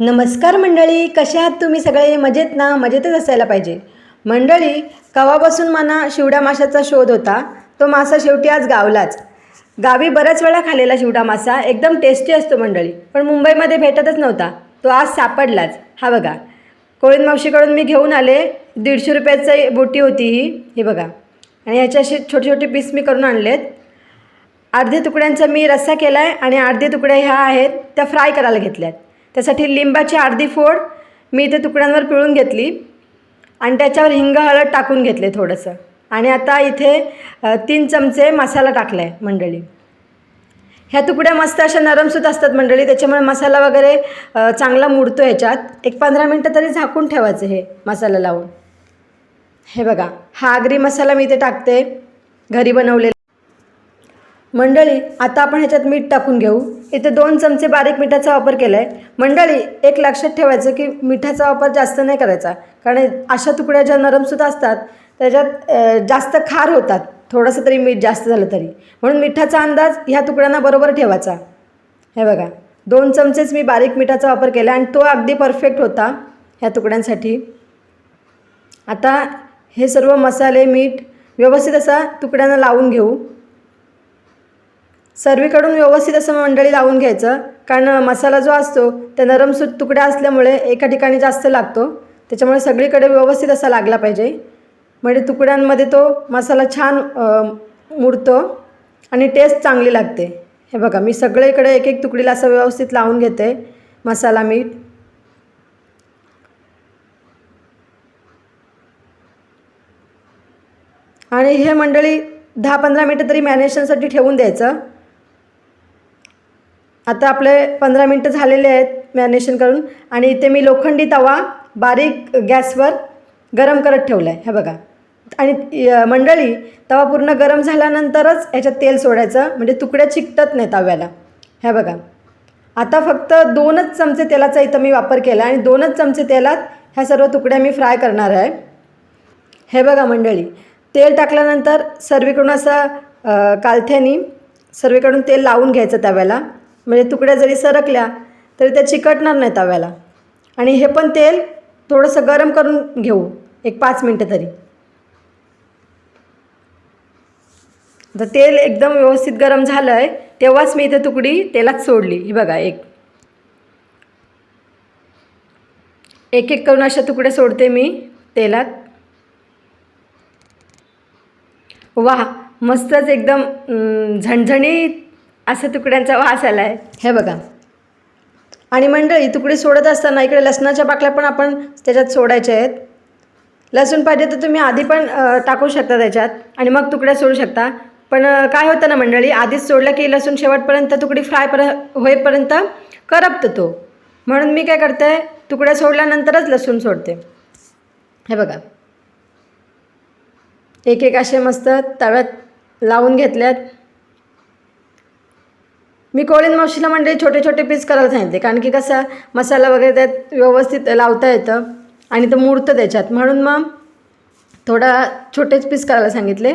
नमस्कार मंडळी कशा आहात तुम्ही सगळे? मजेत ना? मजेतच असायला पाहिजे. मंडळी कवापासून मला शिवडा माशाचा शोध होता? तो मासा शेवटी आज गावलाच. गावी बऱ्याच वेळा खालेला शिवडा मासा एकदम टेस्टी असतो मंडळी पण मुंबईमध्ये भेटतच नव्हता. तो आज सापडलाच. हा बघा. कोळीन मावशीकडून मी घेऊन आले. दीडशे रुपयाची बोटी होती ही. हे बघा. आणि ह्याचे असे छोटे छोटे पीस मी करून आणलेत. अर्धे तुकड्यांचा मी रस्सा केला आहे आणि अर्धे तुकड्या ह्या आहेत त्या फ्राय करायला घेतल्यात. त्यासाठी लिंबाची अर्धी फोड मी इथे तुकड्यांवर पिळून घेतली आणि त्याच्यावर हिंग हळद टाकून घेतले थोडंसं. आणि आता इथे तीन चमचे मसाला टाकला आहे मंडळी. ह्या तुकड्या मस्त अशा नरमसूत असतात मंडळी त्याच्यामुळे मसाला वगैरे चांगला मुडतो ह्याच्यात. एक पंधरा मिनटं तरी झाकून ठेवायचं हे मसाला लावून. हे बघा हा आगरी मसाला मी इथे टाकते. घरी बनवलेला. मंडळी आता आपण ह्याच्यात मीठ टाकून घेऊ. इथे दोन चमचे बारीक मिठाचा वापर केला आहे मंडळी एक लक्षात ठेवायचं की मिठाचा वापर जास्त नाही करायचा. कारण अशा तुकड्या ज्या नरमसुद्धा असतात त्याच्यात जास्त खार होतात. थोडंसं तरी मीठ जास्त झालं तरी. म्हणून मिठाचा अंदाज ह्या तुकड्यांना बरोबर ठेवायचा. हे बघा दोन चमचेच मी बारीक मिठाचा वापर केला आणि तो अगदी परफेक्ट होता ह्या तुकड्यांसाठी. आता हे सर्व मसाले मीठ व्यवस्थित असा तुकड्यांना लावून घेऊ. सर्वीकडून व्यवस्थित असं मंडळी लावून घ्यायचं. कारण मसाला जो असतो त्या नरमसूत तुकड्या असल्यामुळे एका ठिकाणी जास्त लागतो. त्याच्यामुळे सगळीकडे व्यवस्थित असा लागला पाहिजे. म्हणजे तुकड्यांमध्ये तो मसाला छान अ, मुरतो आणि टेस्ट चांगली लागते. हे बघा मी सगळीकडे एक एक तुकडीला असं व्यवस्थित लावून घेते. मसाला मीठ. आणि हे मंडळी दहा पंधरा मिनटं तरी मॅरिनेशनसाठी ठेवून द्यायचं. आता आपले पंधरा मिनटं झालेले आहेत मॅरिनेशन करून. आणि इथे मी लोखंडी तवा बारीक गॅसवर गरम करत ठेवला आहे हे बघा. आणि मंडळी तवा पूर्ण गरम झाल्यानंतरच ह्याच्यात तेल सोडायचं. म्हणजे तुकड्या चिकटत नाही तव्याला. हे बघा. आता फक्त दोनच चमचे तेलाचा इथं मी वापर केला आणि दोनच चमचे तेलात ह्या सर्व तुकड्या मी फ्राय करणार आहे. हे बघा मंडळी. तेल टाकल्यानंतर सर्वीकडून असं कालथ्यानी सर्वीकडून तेल लावून घ्यायचं तव्याला. म्हणजे तुकड्या जरी सरकल्या तरी त्या चिकटणार नाही तव्याला. आणि हे पण तेल थोडंसं गरम करून घेऊ एक पाच मिनटं तरी. तर तेल एकदम व्यवस्थित गरम झालं आहे तेव्हाच मी इथे तुकडी तेलात सोडली. ही बघा एक. एक एक करून अशा तुकड्या सोडते मी तेलात. वा मस्तच एकदम झणझणीत असं तुकड्यांचा वास आला आहे हे बघा. आणि मंडळी तुकडे सोडत असताना इकडे लसणाच्या बाकल्या पण आपण त्याच्यात सोडायच्या आहेत. लसूण पाहिजे तर तुम्ही आधी पण टाकू शकता त्याच्यात आणि मग तुकड्या सोडू शकता. पण काय होतं ना मंडळी आधीच सोडलं की लसूण शेवटपर्यंत तुकडी फ्राय पर होईपर्यंत करपतो तो. म्हणून मी काय करते तुकड्या सोडल्यानंतरच लसूण सोडते. हे बघा. एक एक असे मस्त तव्यात लावून घेतल्यात. मी कोळीन मावशीला मंडळी छोटे छोटे पीस करायला सांगितले. कारण की कसं मसाला वगैरे त्यात व्यवस्थित लावता येतं आणि ते मुडतं त्याच्यात. म्हणून मग थोडा छोटेच पीस करायला सांगितले.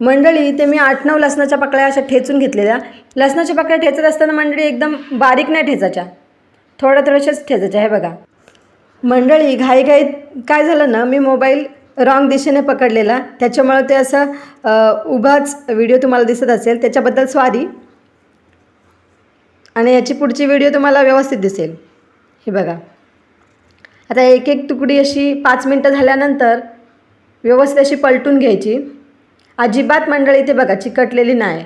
मंडळी ते मी आठ नऊ लसणाच्या पाकळ्या अशा ठेचून घेतलेल्या. लसणाच्या पाकळ्या ठेचत असताना मंडळी एकदम बारीक नाही ठेचायच्या. थोड्या थोड्याशाच ठेचायच्या हे बघा. मंडळी घाईघाईत काय झालं ना मी मोबाईल रॉंग दिशेने पकडलेला. त्याच्यामुळं ते असं उभाच व्हिडिओ तुम्हाला दिसत असेल. त्याच्याबद्दल स्वारी आणि याची पुढची व्हिडिओ तुम्हाला व्यवस्थित दिसेल. हे बघा. आता एक एक तुकडी अशी पाच मिनटं झाल्यानंतर व्यवस्थित अशी पलटून घ्यायची. अजिबात मंडळी इथे बघा चिकटलेली नाही.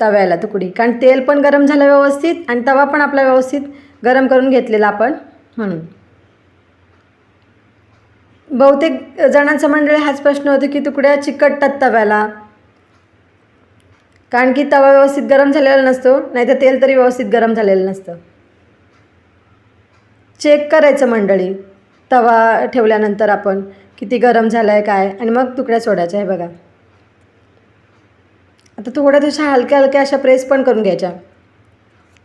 तव्याला तुकडी. कारण तेल पण गरम झालं व्यवस्थित आणि तवा पण आपला व्यवस्थित गरम करून घेतलेला आपण म्हणून. बहुतेक जणांचा मंडळी हाच प्रश्न होतो की तुकड्या चिकटतात तव्याला. कारण की तवा व्यवस्थित गरम झालेला नसतो नाही तर तेल तरी व्यवस्थित गरम झालेलं नसतं. चेक करायचं मंडळी. तवा ठेवल्यानंतर आपण किती गरम झाला आहे काय आणि मग तुकड्या सोडायच्या आहे बघा. आता थोड्या थोड्याशा हलक्या हलक्या अशा प्रेस पण करून घ्यायच्या.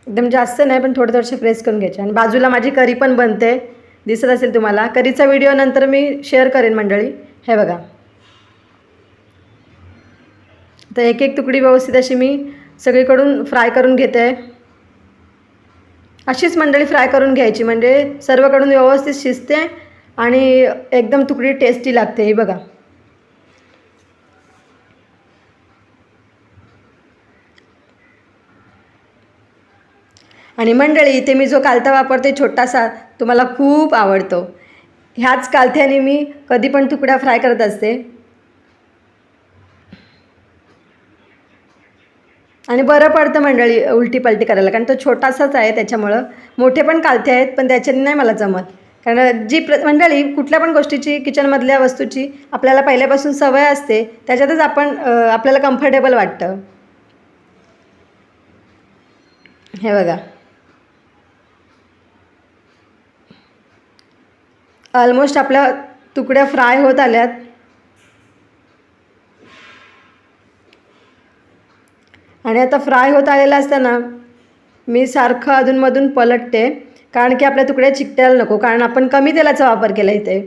एकदम जास्त नाही पण थोड्या थोड्याशा प्रेस करून घ्यायच्या. आणि बाजूला माझी करी पण बनते. दिसत असेल तुम्हाला. करीचा व्हिडिओ नंतर मी शेअर करेन मंडळी. हे बघा. तर एक एक तुकडी व्यवस्थित अशी मी सगळीकडून फ्राय करून घेते. अशीच मंडळी फ्राय करून घ्यायची. म्हणजे सर्वकडून व्यवस्थित शिजते आणि एकदम तुकडी टेस्टी लागते. ही बघा. आणि मंडळी इथे मी जो कालथा वापरते छोटासा तो मला खूप आवडतो. ह्याच कालथ्याने मी कधी पण तुकड्या फ्राय करत असते. आणि बरं पडतं मंडळी उलटी पलटी करायला कारण तो छोटासाच आहे त्याच्यामुळं मोठे पण कालथे आहेत पण त्याच्याने नाही मला जमत. कारण जी प्र मंडळी कुठल्या पण गोष्टीची किचनमधल्या वस्तूची आपल्याला पहिल्यापासून सवय असते त्याच्यातच आपण आपल्याला कम्फर्टेबल वाटतं. हे बघा. ऑलमोस्ट आपल्या तुकड्या फ्राय होत आल्यात. आणि आता फ्राय होत आलेला असताना मी सारखं अधूनमधून पलटते कारण की आपल्या तुकड्या चिकटायला नको कारण आपण कमी तेलाचा वापर केला इथे.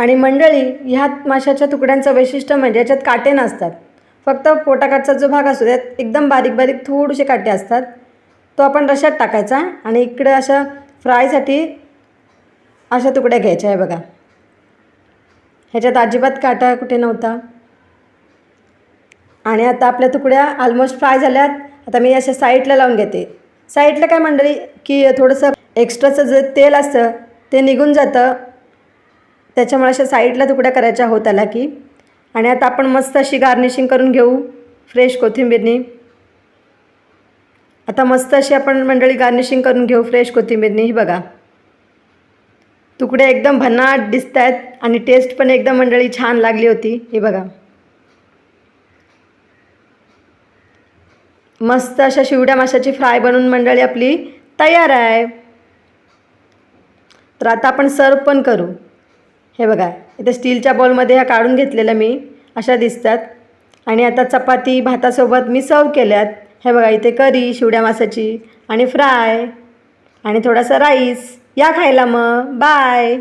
आणि मंडळी ह्या माशाच्या तुकड्यांचं वैशिष्ट्य म्हणजे याच्यात काटे नसतात. फक्त पोटाकाठचा जो भाग असतो त्यात एकदम बारीक बारीक थोडेसे काटे असतात. तो आपण रशात टाकायचा आणि इकडं अशा फ्रायसाठी अशा तुकड्या घ्यायच्या आहे बघा. ह्याच्यात अजिबात काटा कुठे नव्हता. आणि आता आपल्या तुकड्या ऑलमोस्ट फ्राय झाल्यात. आता मी अशा साईडला लावून घेते. साईडला काय मंडळी की थोडंसं एक्स्ट्राचं जे तेल असतं ते निघून जातं. त्याच्यामुळे अशा साईडला तुकड्या करायच्या होत आल्या की. आणि आता आपण मस्त अशी गार्निशिंग करून घेऊ फ्रेश कोथिंबीरनी. आता मस्त अशी आपण मंडळी गार्निशिंग करून घेऊ फ्रेश कोथिंबीरनी. ही बघा. तुकडे एकदम भन्नाट दिसत आहेत आणि टेस्ट पण एकदम मंडळी छान लागली होती. ही बघा. मस्त अशा शिवड्या माशाची फ्राय बनवून मंडळी आपली तयार आहे. तर आता आपण सर्व पण करू. हे बघा इथे स्टीलच्या बॉलमध्ये ह्या काढून घेतलेल्या मी अशा दिसतात. आणि आता चपाती भातासोबत मी सर्व केल्यात. हे बघा इथे करी शिवड्या मासाची आणि फ्राय आणि थोडासा राईस. या खायला मग. बाय.